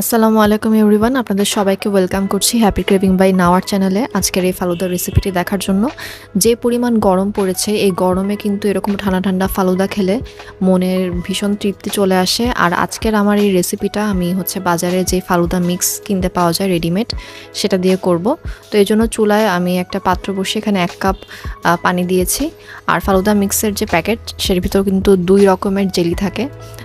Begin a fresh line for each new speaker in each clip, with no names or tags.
আসসালামু আলাইকুম এভরিওয়ান, আপনাদের সবাইকে ওয়েলকাম করছি হ্যাপি ক্রেভিং বাই নাওয়ার চ্যানেলে আজকের এই ফালুদার রেসিপিটি দেখার জন্য যে পরিমাণ গরম পড়েছে, এই গরমে কিন্তু এরকম ঠান্ডা ঠান্ডা ফালুদা খেলে মনের ভীষণ তৃপ্তি চলে আসে। আর আজকের আমার এই রেসিপিটা আমি হচ্ছে বাজারে যে ফালুদা মিক্স কিনতে পাওয়া যায় রেডিমেড সেটা দিয়ে করব। তো এই জন্য চুলায় আমি একটা পাত্র বসে এখানে এক কাপ পানি দিয়েছি। আর ফালুদা মিক্সের যে প্যাকেট সের ভিতর কিন্তু দুই রকমের জেলি থাকে।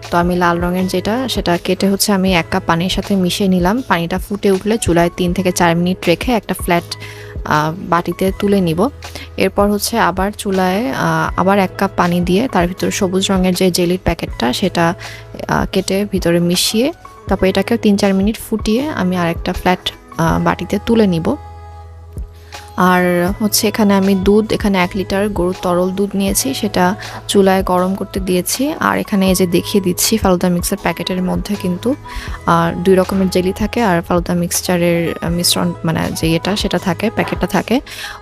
তো আমি লাল রঙের যেটা, সেটা কেটে হচ্ছে আমি এক কাপ পানির সাথে মিশিয়ে নিলাম। পানিটা ফুটে উঠলে চুলায় তিন থেকে চার মিনিট রেখে একটা ফ্ল্যাট বাটিতে তুলে নিব। এরপর হচ্ছে আবার চুলায় আবার এক কাপ পানি দিয়ে তার ভিতরে সবুজ রঙের যে জেলির প্যাকেটটা সেটা কেটে ভিতরে মিশিয়ে তারপর এটাকেও তিন চার মিনিট ফুটিয়ে আমি আরেকটা ফ্ল্যাট বাটিতে তুলে নিব। আর হচ্ছে এখানে আমি দুধ, এখানে এক লিটার গরুর তরল দুধ নিয়েছি, সেটা চুলায় গরম করতে দিয়েছি। আর এখানে এই যে দেখিয়ে দিচ্ছি, ফালুদা মিক্সার প্যাকেটের মধ্যে কিন্তু, আর দুই রকমের জেলি থাকে, আর ফালুদা মিক্সচারের মিশ্রণ মানে যে এটা সেটা থাকে, প্যাকেটটা থাকে।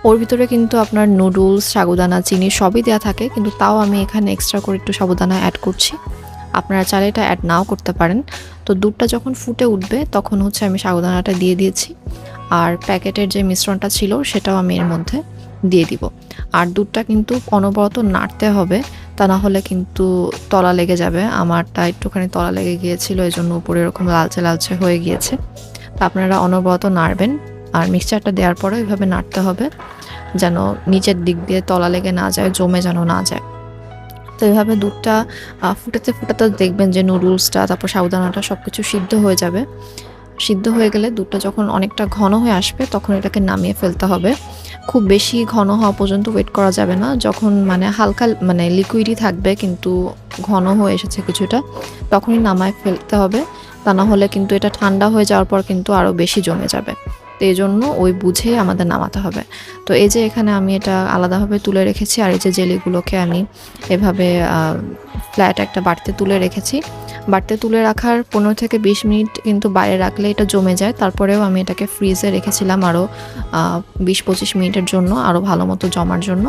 ওর ভিতরে কিন্তু আপনার নুডলস, সাগুদানা, চিনি সবই দেওয়া থাকে, কিন্তু তাও আমি এখানে এক্সট্রা করে একটু সাবুদানা অ্যাড করছি। আপনারা চাইলে এটা অ্যাড নাও করতে পারেন। তো দুধটা যখন ফুটে উঠবে, তখন হচ্ছে আমি সাগুদানাটা দিয়ে দিয়েছি। আর প্যাকেটের যে মিশ্রণটা ছিল সেটাও আমি এর মধ্যে দিয়ে দিব। আর দুধটা কিন্তু অনবরত নাড়তে হবে, তা না হলে কিন্তু তলা লেগে যাবে। আমারটা একটুখানি তলা লেগে গিয়েছিল এই জন্য উপরে এরকম লালচে লালচে হয়ে গিয়েছে। তা আপনারা অনবরত নাড়বেন, আর মিক্সচারটা দেওয়ার পরে ওইভাবে নাড়তে হবে, যেন নিচের দিক দিয়ে তলা লেগে না যায়, জমে যেন না যায়। তো এইভাবে দুধটা ফুটাতে ফুটাতে দেখবেন যে নুডলসটা, তারপর সাবুদানাটা সব কিছু সিদ্ধ হয়ে যাবে। সিদ্ধ হয়ে গেলে দুধটা যখন অনেকটা ঘন হয়ে আসবে, তখন এটাকে নামিয়ে ফেলতে হবে। খুব বেশি ঘন হওয়া পর্যন্ত ওয়েট করা যাবে না। যখন মানে হালকা মানে লিকুইডই থাকবে, কিন্তু ঘন হয়ে এসেছে কিছুটা, তখনই নামায় ফেলতে হবে। তা না হলে কিন্তু এটা ঠান্ডা হয়ে যাওয়ার পর কিন্তু আরও বেশি জমে যাবে। তো এই জন্য ওই বুঝেই আমাদের নামাতে হবে। তো এই যে এখানে আমি এটা আলাদাভাবে তুলে রেখেছি, আর এই যে জেলিগুলোকে আমি এভাবে ফ্ল্যাট একটা বাড়িতে তুলে রেখেছি বাড়িতে তুলে রাখার পনেরো থেকে বিশ মিনিট কিন্তু বাইরে রাখলে এটা জমে যায়। তারপরেও আমি এটাকে ফ্রিজে রেখেছিলাম আরও বিশ পঁচিশ মিনিটের জন্য আরও ভালো মতো জমার জন্য।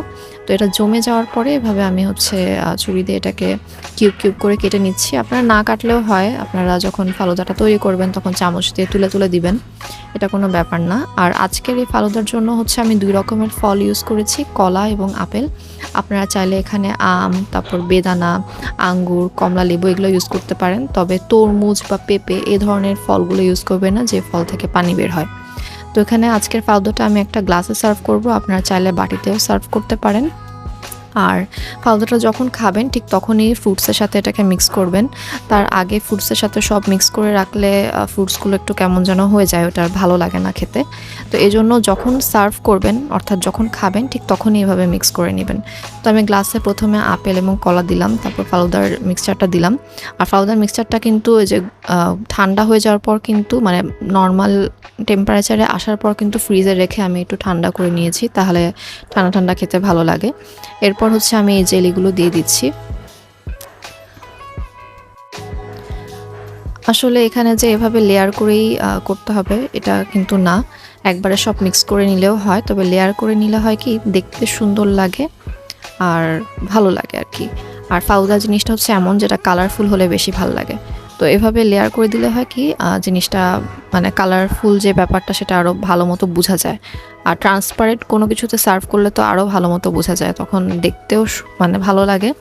তো এটা জমে যাওয়ার পরে এভাবে আমি হচ্ছে ছুরি দিয়ে এটাকে কিউব কিউব করে কেটে নিচ্ছি। আপনারা না কাটলেও হয়, আপনারা যখন ফালুদাটা তৈরি করবেন তখন চামচ দিয়ে তুলে তুলে দিবেন। এটা কোনো ব্যাপার না। আর আজকের এই ফালুদার জন্য হচ্ছে আমি দুই রকমের ফল ইউজ করেছি, কলা এবং আপেল। আপনারা চাইলে এখানে আম, তারপর বেদানা, আঙ্গুর, কমলা লেবু এগুলো ইউজ করতে পারেন। তবে তরমুজ বা পেঁপে এ ধরনের ফলগুলো ইউজ করবেন না, যে ফল থেকে পানি বের হয়। তো এখানে আজকের ফাউদাটা আমি একটা গ্লাসে সার্ভ করব, আপনারা চাইলে বাটিতেও সার্ভ করতে পারেন। আর ফালুদাটা যখন খাবেন, ঠিক তখনই ফ্রুটসের সাথে এটাকে মিক্স করবেন। তার আগে ফ্রুটসের সাথে সব মিক্স করে রাখলে ফ্রুটসগুলো একটু কেমন যেন হয়ে যায়, ওটা আর ভালো লাগে না খেতে। তো এই জন্য যখন সার্ভ করবেন, অর্থাৎ যখন খাবেন, ঠিক তখনই এভাবে মিক্স করে নেবেন। তো আমি গ্লাসে প্রথমে আপেল এবং কলা দিলাম, তারপর ফালুদার মিক্সচারটা দিলাম। আর ফালুদার মিক্সচারটা কিন্তু ওই যে ঠান্ডা হয়ে যাওয়ার পর কিন্তু মানে নর্মাল টেম্পারেচারে আসার পর কিন্তু ফ্রিজে রেখে আমি একটু ঠান্ডা করে নিয়েছি, তাহলে ঠান্ডা ঠান্ডা খেতে ভালো লাগে। এরপর হচ্ছে আমি এই জেলিগুলো দিয়ে দিচ্ছি। আসলে এখানে যে এভাবে লেয়ার করেই করতে হবে, এটা কিন্তু না। একবারে সব মিক্স করে নিলেও হয়, তবে লেয়ার করে নিলে হয় কি, দেখতে সুন্দর লাগে আর ভালো লাগে আর কি। আর ফাউদা জিনিসটা হচ্ছে এমন, যেটা কালারফুল হলে বেশি ভালো লাগে। তো এভাবে লেয়ার করে দিলে হয় কি জিনিসটা মানে কালারফুল যে ব্যাপারটা সেটা আরও ভালো মতো বোঝা যায়। আর ট্রান্সপারেন্ট কোনো কিছুতে সার্ভ করলে তো আরও ভালো মতো বোঝা যায়। তখন দেখতেও মানে ভালো লাগে।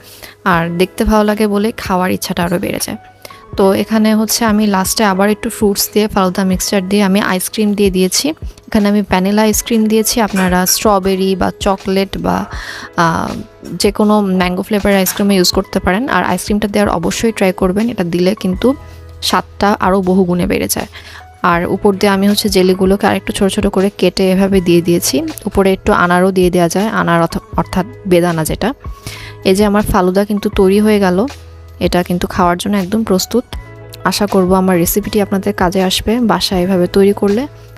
আর দেখতে ভালো লাগে বলে খাওয়ার ইচ্ছাটা আরও বেড়ে যায়। তো এখানে হচ্ছে আমি লাস্টে আবার একটু ফ্রুটস দিয়ে, ফালুদা মিক্সচার দিয়ে আমি আইসক্রিম দিয়ে দিয়েছি। এখানে আমি ভ্যানিলা আইসক্রিম দিয়েছি। আপনারা স্ট্রবেরি বা চকলেট বা যে কোনো ম্যাঙ্গো ফ্লেভার আইসক্রিমে ইউজ করতে পারেন। আর আইসক্রিমটা দেওয়ার অবশ্যই ট্রাই করবেন। এটা দিলে কিন্তু স্বাদটা আরও বহু গুণে বেড়ে যায়। আর উপর দিয়ে আমি হচ্ছে জেলিগুলোকে আরেকটু ছোটো ছোটো করে কেটে এভাবে দিয়ে দিয়েছি। উপরে একটু আনারও দিয়ে দেওয়া যায়। আনার অর্থাৎ বেদানা যেটা। এই যে আমার ফালুদা কিন্তু তৈরি হয়ে গেল। এটা কিন্তু খাওয়ার জন্য একদম প্রস্তুত। আশা করব আমার রেসিপিটি আপনাদের কাজে আসবে। বাসায় এভাবে তৈরি করলে